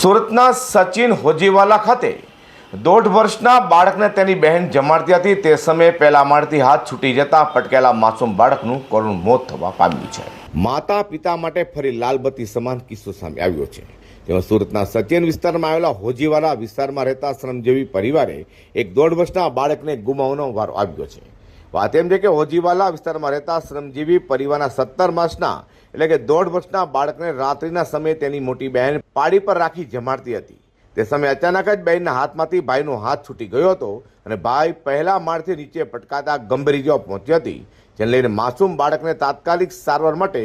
સુરતના સચિન હોજીવાલા ખાતે દોઢ વર્ષના બાળકને તેની બહેન જમાડતી હતી. તે સમયે પહેલા માળથી હાથ છૂટી જતા પટકેલા માસૂમ બાળકનું કરુણ મોત થવા પામ્યું છે. માતા પિતા માટે ફરી લાલબત્તી સમાન કિસ્સો સામે આવ્યો છે. જેમાં સુરતના સચિન વિસ્તારમાં આવેલા હોજીવાલા વિસ્તારમાં રહેતા શ્રમજીવી પરિવારે એક દોઢ વર્ષના બાળકને ગુમાવવાનો વારો આવ્યો છે. વાત એમ છે કે ઓજીવાલા વિસ્તારમાં રહેતા શ્રમજીવી પરિવારના સત્તર માસના, એટલે કે દોઢ વર્ષના બાળકને રાત્રિના સમયે તેની મોટી બહેન પાડી પર રાખી જમાડતી હતી. તે સમયે અચાનક જ બહેનના હાથમાંથી ભાઈનો હાથ છૂટી ગયો હતો અને ભાઈ પહેલા માળથી નીચે પટકાતા ગંભીર ઇજાઓ પહોંચી હતી, જેને લઈને માસૂમ બાળકને તાત્કાલિક સારવાર માટે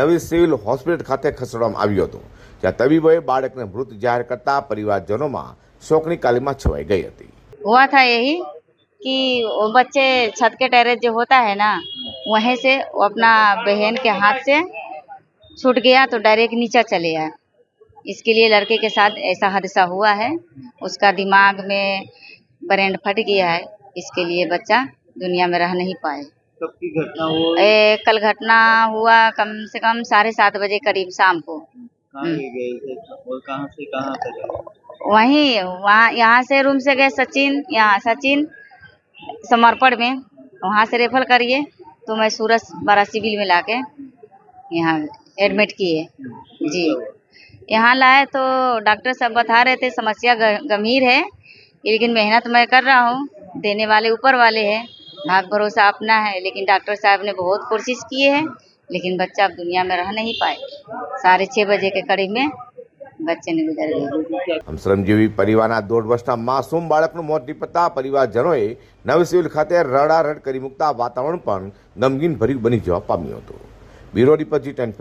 નવી સિવિલ હોસ્પિટલ ખાતે ખસેડવામાં આવ્યો હતો, જ્યાં તબીબોએ બાળકને મૃત જાહેર કરતા પરિવારજનોમાં શોકની કાલીમાં છવાઈ ગઈ હતી. હોવા થાય कि वो बच्चे छत के टेरेस जो होता है ना वहीं से वो अपना बहन के हाथ से छूट गया तो डायरेक्ट नीचे चले आया इसके लिए लड़के के साथ ऐसा हादसा हुआ है। उसका दिमाग में ब्रेंड फट गया है। इसके लिए बच्चा दुनिया में रह नहीं पाए। कब की घटना वो ए, कल घटना हुआ कम से कम साढ़े सात बजे करीब शाम को। कहाँ कहाँ से कहाँ वहीं वहाँ यहाँ से रूम से गए सचिन यहाँ सचिन समर्पण में, वहाँ से रेफर करिए तो मैं सूरत बड़ा सिविल में ला के यहाँ एडमिट किए। जी। यहाँ लाए तो डॉक्टर साहब बता रहे थे, समस्या गंभीर है, लेकिन मेहनत मैं कर रहा हूँ, देने वाले ऊपर वाले हैं, भाग भरोसा अपना है, लेकिन डॉक्टर साहब ने बहुत कोशिश किए हैं, लेकिन बच्चा अब दुनिया में रह नहीं पाए। साढ़े छः बजे के करीब में વચ્ચેની ગુજારી આમ શ્રમજીવી પરિવારના દોઢ વર્ષના માસૂમ બાળકનું મોત નીપજતા પરિવારજનોએ નવી સિવિલ ખાતે રડારડ કરી મૂકતા વાતાવરણ પણ ગમગીન ભર્યું બની જવા પામ્યું હતું. બ્યુરો રિપોર્ટ જી ટેન